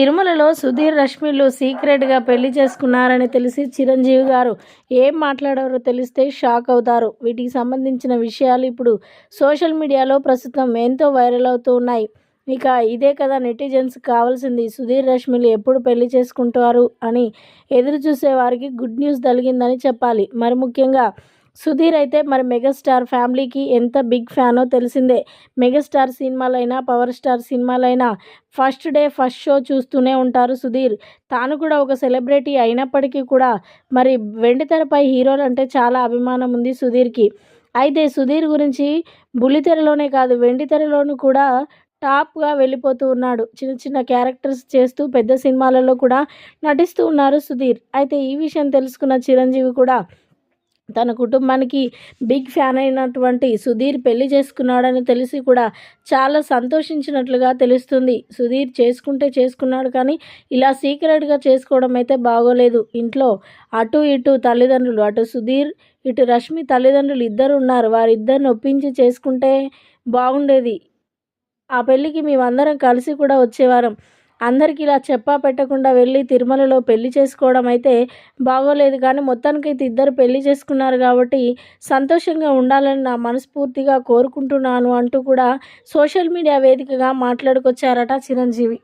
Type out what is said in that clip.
తిరుమలలో సుధీర్ రష్మిలు సీక్రెట్గా పెళ్ళి చేసుకున్నారని తెలిసి చిరంజీవి గారు ఏం మాట్లాడారో తెలిస్తే షాక్ అవుతారు. వీటికి సంబంధించిన విషయాలు ఇప్పుడు సోషల్ మీడియాలో ప్రస్తుతం ఎంతో వైరల్ అవుతూ ఉన్నాయి. ఇక ఇదే కదా నెటిజన్స్ కావాల్సింది సుధీర్ రష్మిలు ఎప్పుడు పెళ్ళి చేసుకుంటారు అని ఎదురు చూసే వారికి గుడ్ న్యూస్ కలిగిందని చెప్పాలి. మరి ముఖ్యంగా సుధీర్ అయితే మరి మెగాస్టార్ ఫ్యామిలీకి ఎంత బిగ్ ఫ్యానో తెలిసిందే. మెగాస్టార్ సినిమాలైనా పవర్ స్టార్ సినిమాలైనా ఫస్ట్ డే ఫస్ట్ షో చూస్తూనే ఉంటారు సుధీర్. తాను కూడా ఒక సెలబ్రిటీ అయినప్పటికీ కూడా మరి వెండితెరపై హీరోలు అంటే చాలా అభిమానం ఉంది సుధీర్కి. అయితే సుధీర్ గురించి బుల్లితెరలోనే కాదు వెండితెరలోనూ కూడా టాప్గా వెళ్ళిపోతూ ఉన్నాడు. చిన్న చిన్న క్యారెక్టర్స్ చేస్తూ పెద్ద సినిమాలలో కూడా నటిస్తూ ఉన్నారు సుధీర్. అయితే ఈ విషయం తెలుసుకున్న చిరంజీవి కూడా తన కుటుంబానికి బిగ్ ఫ్యాన్ అయినటువంటి సుధీర్ పెళ్ళి చేసుకున్నాడని తెలిసి కూడా చాలా సంతోషించినట్లుగా తెలుస్తుంది. సుధీర్ చేసుకుంటే చేసుకున్నాడు కానీ ఇలా సీక్రెట్గా చేసుకోవడం అయితే బాగోలేదు. ఇంట్లో అటు ఇటు తల్లిదండ్రులు అటు సుధీర్ ఇటు రష్మి తల్లిదండ్రులు ఇద్దరు ఉన్నారు. వారిద్దరిని ఒప్పించి చేసుకుంటే బాగుండేది. ఆ పెళ్ళికి మేమందరం కలిసి కూడా వచ్చేవారం. అందరికీ ఇలా చెప్పా పెట్టకుండా వెళ్ళి తిరుమలలో పెళ్ళి చేసుకోవడం అయితే బాగోలేదు. కానీ మొత్తానికైతే ఇద్దరు పెళ్ళి చేసుకున్నారు కాబట్టి సంతోషంగా ఉండాలని నా మనస్ఫూర్తిగా కోరుకుంటున్నాను అంటూ కూడా సోషల్ మీడియా వేదికగా మాట్లాడుకొచ్చారట చిరంజీవి.